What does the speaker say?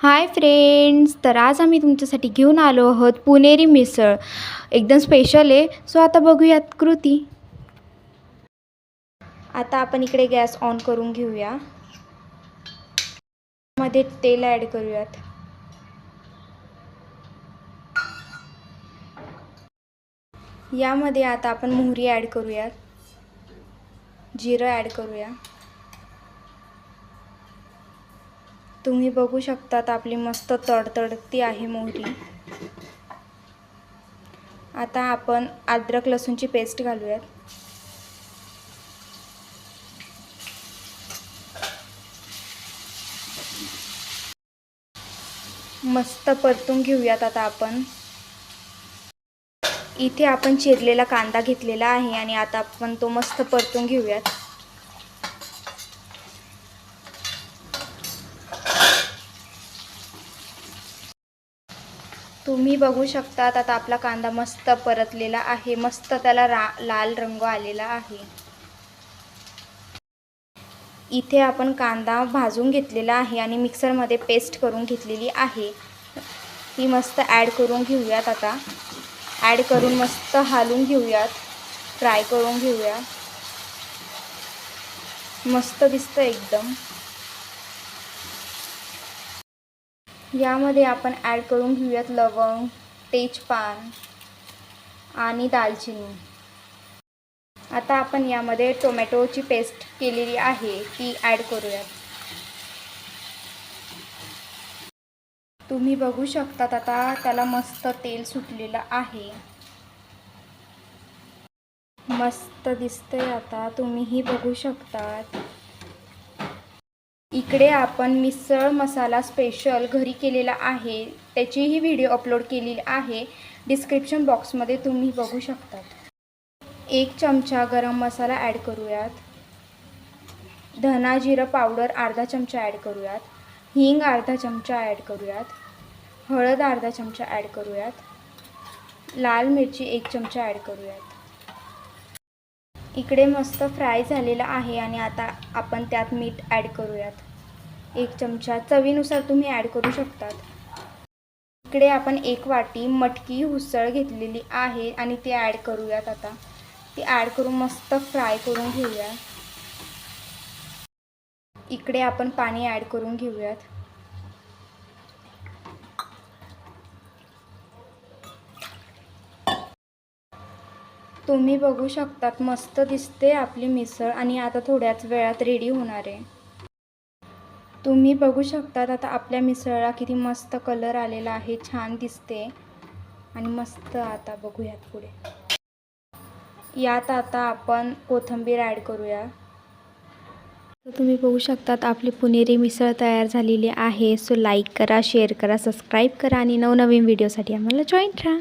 Hi friends तर आज आम्ही तुमच्यासाठी घेऊन आलो आहोत पुणेरी मिसळ. एकदम स्पेशल आहे. सो आता बघूयात कृती. आता आपण इकडे गॅस ऑन करून घेऊया. मध्ये तेल ॲड करूयात. यामध्ये आता आपण मोहरी ॲड करूयात. जिरं ॲड करूया. तुम्ही बघू शकतात आपली मस्त तडतडती आहे मोहरी. आता आपण अद्रक लसूणची पेस्ट घालूयात. मस्त परतून घेऊयात आता आपण. इथे आपण चिरलेला कांदा घेतलेला आहे आणि आता आपण तो मस्त परतून घेऊयात. तुम्ही बघू शकतात आता आपला कांदा मस्त परतलेला आहे मस्त त्याला रा लाल रंग आलेला आहे. इथे आपण कांदा भाजून घेतलेला आहे आणि मिक्सरमध्ये पेस्ट करून घेतलेली आहे. ती मस्त ॲड करून घेऊयात आता. ॲड करून मस्त हालून घेऊयात. फ्राय करून घेऊया. मस्त दिसतं एकदम. यामध्ये आपण ॲड करून घेऊयात लवंग तेजपान आणि दालचिनी. आता आपण यामध्ये टोमॅटोची पेस्ट केलेली आहे ती ॲड करूयात. तुम्ही बघू शकतात आता त्याला मस्त तेल सुटलेलं आहे. मस्त दिसतंय आता तुम्हीही बघू शकतात. इकडे आपण मिसळ मसाला स्पेशल घरी केलेला आहे. त्याचीही व्हिडिओ अपलोड केलेली आहे. डिस्क्रिप्शन बॉक्समध्ये तुम्ही बघू शकतात एक चमचा गरम मसाला ॲड करूयात. धना जिरं पावडर अर्धा चमचा ॲड करूयात. हिंग अर्धा चमचा ॲड करूयात. हळद अर्धा चमचा ॲड करूयात. लाल मिरची एक चमचा ॲड करूयात. इकडे मस्त फ्राय झालेलं आहे आणि आता आपण त्यात मीठ ॲड करूयात. एक चमचा चवीनुसार तुम्ही ॲड करू शकतात. इकडे आपण एक वाटी मटकी उसळ घेतलेली आहे आणि ती ॲड करूयात आता. ती ॲड करून मस्त फ्राय करून घेऊया. इकडे आपण पाणी ॲड करून घेऊयात. तुम्ही बघू शकतात मस्त दिसते आपली मिसळ आणि आता थोड्याच वेळात रेडी होणार आहे. तुम्ही बघू शकतात आता आपल्या मिसळला किती मस्त कलर आलेला आहे छान दिसते. आणि मस्त आता बघूयात पुढे. यात आता आपण कोथिंबीर ॲड करूया. तर तुम्ही बघू शकतात आपली पुणेरी मिसळ तयार झालेली आहे. सो लाईक करा शेअर करा सबस्क्राईब करा आणि नवनवीन व्हिडिओसाठी आम्हाला जॉईन राहा